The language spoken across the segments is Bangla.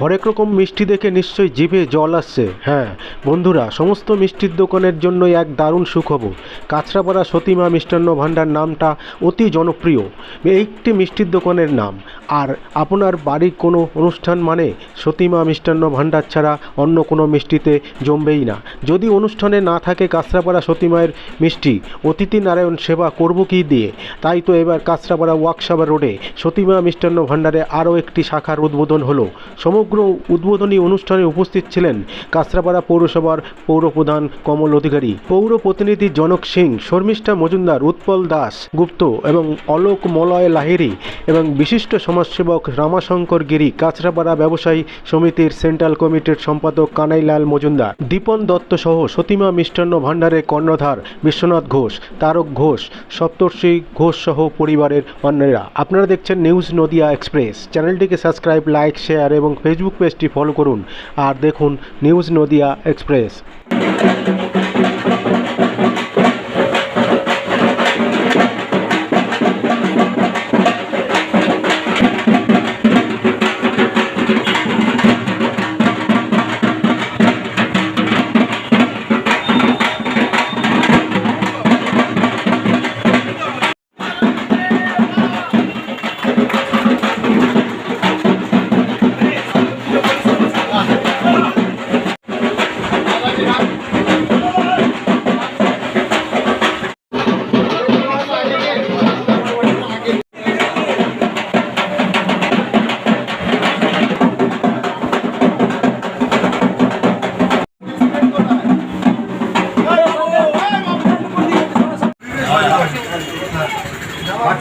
হরেক রকম মিষ্টি দেখে নিশ্চয়ই জিভে জল আসছে। হ্যাঁ বন্ধুরা, সমস্ত মিষ্টির দোকানের জন্য এক দারুণ সুখবর। কাঁচরাপাড়া সতীমা মিষ্টান্ন ভাণ্ডার নামটা অতি জনপ্রিয়। একটি মিষ্টির দোকানের নাম। আর আপনার বাড়ির কোনো অনুষ্ঠান মানে সতীমা মিষ্টান্ন ভাণ্ডার ছাড়া অন্য কোনো মিষ্টিতে জমবেই না। যদি অনুষ্ঠানে না থাকে কাঁচরাপাড়া সতীমায়ের মিষ্টি, অতিথি নারায়ণ সেবা করব কি দিয়ে? তাই তো এবার কাঁচরাপাড়া ওয়াকসাবা রোডে সতীমা মিষ্টান্ন ভাণ্ডারে আরও একটি শাখার উদ্বোধন হলো। সমগ্র উদ্বোধনী অনুষ্ঠানে উপস্থিত ছিলেন কাঁচরাপাড়া পৌরসভার পৌরপ্রধান কমল অধিকারী, পৌর প্রতিনিধি জনক সিং, শর্মিষ্ঠা মজুমদার উৎপল দাস গুপ্ত এবং অলোক মলয় লাহিড়ী এবং বিশিষ্ট সমাজসেবক রামাশঙ্কর গিরি কাঁচরাপাড়া ব্যবসায়ী সমিতির সেন্ট্রাল কমিটির সম্পাদক কানাইলাল মজুমদার, দীপন দত্ত সহ সতীমা মিষ্টান্ন ভাণ্ডারের কর্ণধার বিশ্বনাথ ঘোষ, তারক ঘোষ, সপ্তর্ষি ঘোষ সহ পরিবারের অন্যরা। আপনারা দেখছেন নিউজ নদিয়া এক্সপ্রেস। চ্যানেলটিকে সাবস্ক্রাইব, লাইক, শেয়ার এবং ফেসবুক পেজটি ফলো করুন আর দেখুন নিউজ নদিয়া এক্সপ্রেস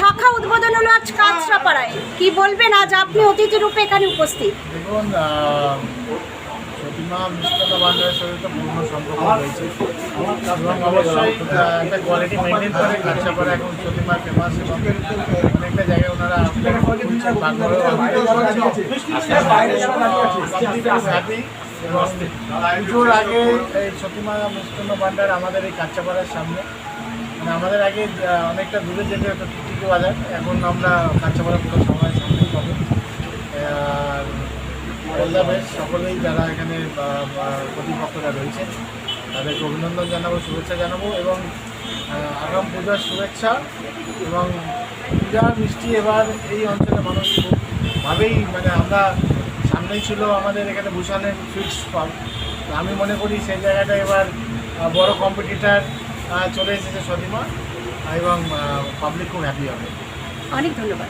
শাখা উদ্বোধন হলো আজ কাঁচরাপাড়ায় কি বলবেন আজ আপনি অতিথি রূপে এখানে উপস্থিত দেখুন অবশ্যই কাঁচাপাড়া এখন ওনারা আগে এই সতীমা আমাদের এই কাঁচাপাড়ার সামনে মানে আমাদের আগে অনেকটা দূরে যেতে হতো টিকি বাজার। এখন আমরা কাঁচাপাড়া পুরো সময় সামনেই পাবো। অল সকলেই যারা এখানে প্রতিপক্ষরা রয়েছেন তাদেরকে অভিনন্দন জানাব, শুভেচ্ছা জানাব এবং আগাম পূজার শুভেচ্ছা এবং পূজার মিষ্টি এবার এই অঞ্চলে মানুষ খুব ভাবেই মানে আমরা, সামনেই ছিল আমাদের এখানে ভূষণের সুইট স্টল আমি মনে করি সেই জায়গাটা এবার বড় কম্পিটিটার চলে এসেছে সদিমা এবং পাবলিক খুব হ্যাপি হবে। অনেক ধন্যবাদ।